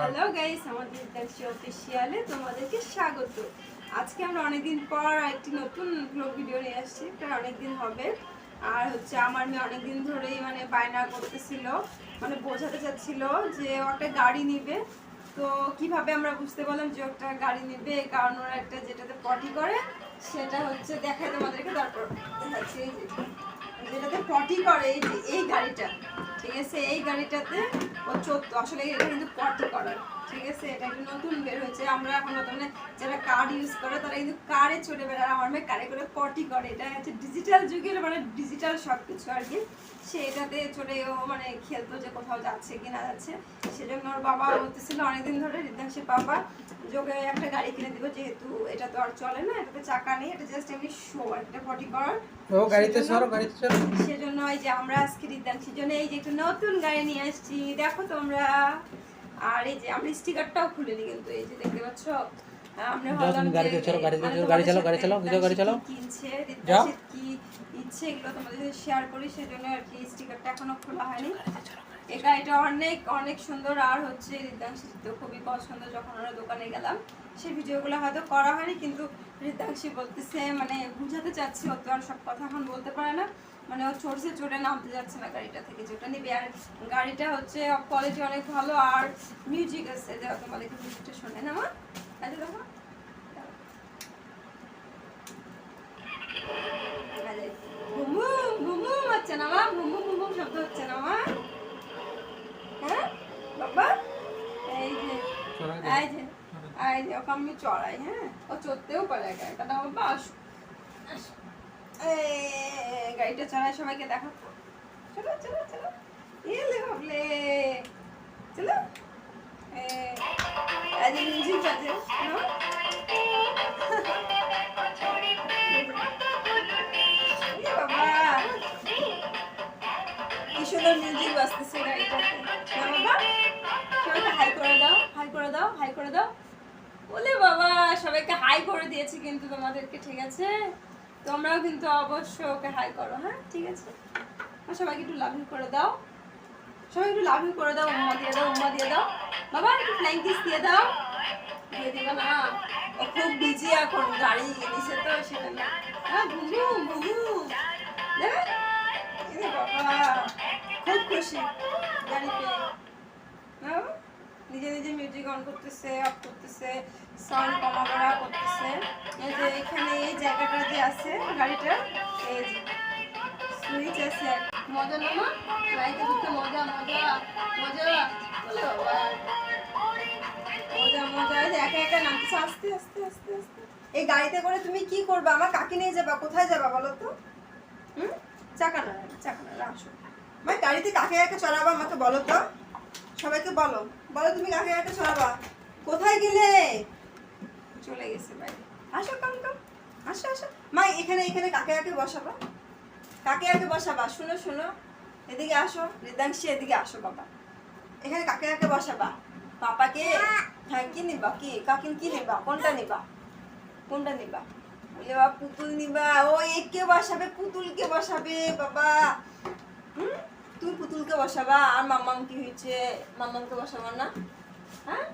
Hello guys স্বাগত। আজকে অনেকদিন পর একটি নতুন ভিডিও নিয়ে আসছি। অনেকদিন হবে। আর হচ্ছে আমার মেয়ে অনেকদিন ধরেই মানে বায়না করতেছিল মানে বোঝাতে চাচ্ছিল যে গাড়ি তো কীভাবে আমরা বুঝতে পারলাম যে একটা গাড়ি নিবে? কারণ ওরা একটা যেটাতে পটি করে, সেটা হচ্ছে দেখায় তোমাদেরকে। তারপর দেখাচ্ছি যেটাতে পটি করে এই গাড়িটা। আছে এই গাড়িটাতে ও চোদ্দ আসলে এটা কিন্তু পটি করার। ঠিক আছে? এটা একটা নতুন বের হয়েছে। আমরা এখন মানে যারা কার ইউজ করে, তারা কিন্তু কারে চড়ে বেড়ায়। আমার মেয়ে কারে করে পটি করে। এটা হচ্ছে ডিজিটাল যুগের মানে ডিজিটাল সব কিছু আর কি। সে এটাতে চড়ে ও মানে খেলতো যে কোথাও যাচ্ছে কি না যাচ্ছে। সেজন্য ওর বাবা বলতেছিল, অনেকদিন ধরে রিদ্ধাংশের বাবা যোগে একটা গাড়ি কিনে দিব যেহেতু এটা তো আর চলে না এটাতে চাকা নেই এটা জাস্ট এমনি শো এটা পটি করার ও গাড়িতে সেজন্য- সরো গাড়িতে সরো। সেজন্য এই যে আমরা আজকে রিদ্ধাংশীর জন্য এই যে একটা নতুন গাড়ি নিয়ে আসছি। দেখো তোমরা আর এই যে আমরা স্টিকারটাও খুলিনি কিন্তু এই যে দেখতে পাচ্ছ আমরা তুমি গাড়িতে গাড়িতে মানে গাড়ি চালাও, গাড়ি চালাও, গাড়ি চালাও। কিনছে কি ইচ্ছে এগুলো তোমাদের শেয়ার করি সেজন্য আর কি স্টিকারটা এখনও খোলা হয়নি। এই গাড়িটা অনেক অনেক সুন্দর। আর হচ্ছে রিদ্ধাংশী তো খুবই পছন্দ যখন ওরা দোকানে গেলাম। সেই ভিডিওগুলো হয়তো করা হয়নি, কিন্তু রিদ্ধাংশী বলতেছে মানে বুঝাতে চাচ্ছি, ও তো আর সব কথা এখন বলতে পারে না। মানে ও চড়ছে, চড়ে নামতে যাচ্ছে না গাড়িটা থেকে যেটা নিবে। আর গাড়িটা হচ্ছে কোয়ালিটি অনেক ভালো, আর মিউজিক আছে। তোমাদেরকে মিউজিকটা শোনে না, মা। আচ্ছা দেখো ঘুমু ঘুমু হচ্ছে না মা ঘুমু ঘুমু শব্দ হচ্ছে না মা হ্যাঁ বাবা এই যে চড়াই এই যে এই যে ওকে আমি চড়াই হ্যাঁ? ও চড়তেও পারে একা একা না বাবা। গাড়িটা চড়াই সবাইকে দেখো চলো চলো চলো। এলে ভাবলে চলো। যে মিউজিক বাজে বাবা। কি সুন্দর মিউজিক বাজতেছে বাবা? হাই করে দাও, হাই করে দাও, হাই করে দাও। বলে বাবা, সবাইকে হাই করে দিয়েছি কিন্তু তোমাদেরকে, ঠিক আছে? তোমরাও কিন্তু অবশ্যই ওকে হাই করো হ্যাঁ? ঠিক আছে? সবাইকে একটু লাভ করে দাও। সবাই একটু লাভ করে দাও, উম্মা দিয়ে দাও, উম্মা দিয়ে দাও। বাবা, একটু ফ্লাইং কিস দিয়ে দাও। দিয়ে দিবা না। ও খুব বিজি এখন, গাড়ি নিছে তো সেখানে। হ্যাঁ ঘুমু ঘুমু দেবে এ বাবা, খুব খুশি গাড়ি পেয়ে হ্যাঁ? নিজে নিজে মিউজিক অন করতেছে অফ করতেছে সাউন্ড কমা বাড়া করতেছে। এই যে এখানে এই জায়গাটা যে আছে গাড়িটা, এই যে সুইচ আছে মজা না? গাড়িতে ঢুকতে মজা মজা মজা। বলে মজা মজা। এই যে একা একা নামতেছে, আস্তে আস্তে আস্তে আস্তে। এই গাড়িতে করে তুমি কি করবে? আমার কাকে নিয়ে যাবা, কোথায় যাবা বলো তো? হুম? চাকা না চাকা না আসো। মা গাড়িতে কাকে কাকে চড়াবা আমাকে বলো তো? সবাইকে বলো। বলো তুমি কাকে কাকে চড়াবা কোথায় গেলে? চলে গেছে বাইরে আসো কম কম আসো আসো। মা, এখানে এখানে কাকে কাকে বসাবা? কাকে কাকে বসাবা? শুনো শুনো। এদিকে আসো। রিদাংশী এদিকে আসো, বাবা। এখানে কাকে কাকে বসাবা? পাপাকে? হ্যাঁ কি নিবা? কি? কাকিন কি নিবা? কোনটা নিবা? কোনটা নিবা? বলে, বাবা, পুতুল নিবা। ও, একে বসাবে, পুতুলকে বসাবে, বাবা। হুম? তুমি পুতুলকে বসাবা? আর মাম্মাম কি হয়েছে? মাম্মামকে বসাবা না? হ্যাঁ?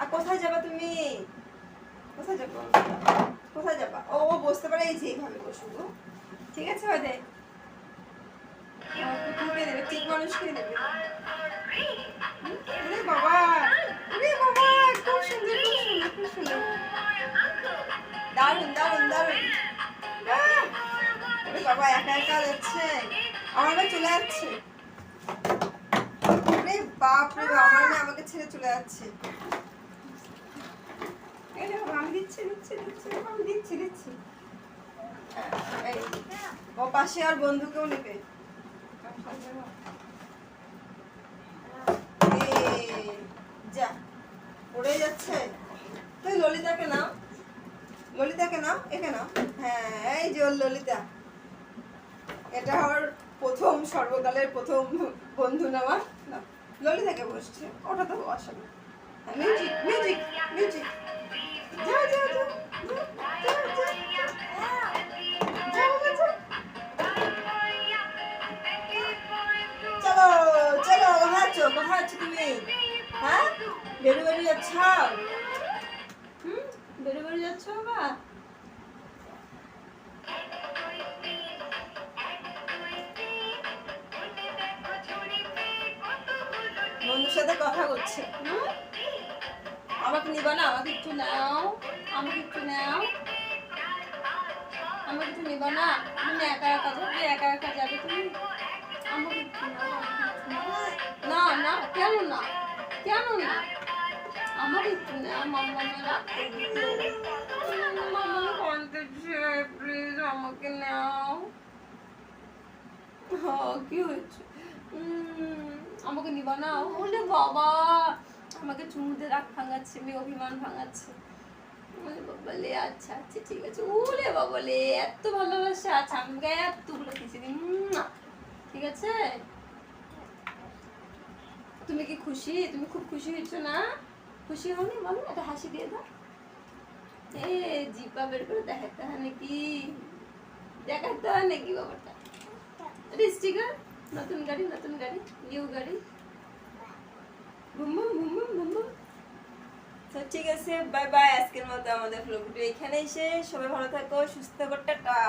আর কোথায় যাবা তুমি? কোথায় যাব? কোথায় যাবা? ও ও বসতে পারে, এই যে এইভাবে বসবো ঠিক আছে, ওই পুতুলকে মানুষকে বাবা! খুব বাবা, একা একা আমার চলে যাচ্ছে। বাপ রে আমার মেয়ে আমাকে ছেড়ে চলে যাচ্ছে। আমি দিচ্ছি ও পাশে আর বন্ধুকেও নেবে। যা, পড়ে যাচ্ছে। তুই ললিতাকে নাও। ললিতাকে নাও, একে নাও। হ্যাঁ এই যে ওর ললিতা। এটা ওর প্রথম, সর্বকালের প্রথম বন্ধু নেওয়া। না ললিতাকে বসছে ওটা তো বসাবে মিউজিক মিউজিক মিউজিক। যাও, যাও, যাও, যাও। চলো চলো কোথায় আছো তুমি। হ্যাঁ বেরো যাচ্ছ? হুম বেরো যাচ্ছ বাবা বন্ধুর সাথে কথা হুম? আমাকে নিবা না আমাকে একটু নাও আমাকে একটু নাও। আমাকে একটু নিবা না তুমি একা একা ধরবে একা একা যাবে তুমি আমাকে একটু। না না কেন না? কেন না? আমাকে একটু নাও মাম্মা রাখতে মাম্মা কাঁদতেছে প্লিজ আমাকে নাও। কি হয়েছে? উম, আমাকে নিবা না। বলে বাবা, আমাকে চুমুতে রাগ ভাঙাচ্ছে, মেয়ে অভিমান ভাঙাচ্ছে। আচ্ছা আচ্ছা ঠিক আছে। এত ভালোবাসা আচ্ছা আমি গায়ে এতগুলো কিছু দিন ঠিক আছে? তুমি কি খুশি? তুমি খুব খুশি না? খুশি একটা হাসি দিয়ে দাও। এ বের করে দেখাতে হয় নাকি? দেখাতে নাকি বাবাটা? নতুন গাড়ি নতুন গাড়ি নিউ গাড়ি। Boom boom boom. তো ঠিক আছে বাই বাই আজকের মতো আমাদের ব্লগটি এখানেই শেষ। সবাই ভালো থাকো, সুস্থ থাকো, টাটা।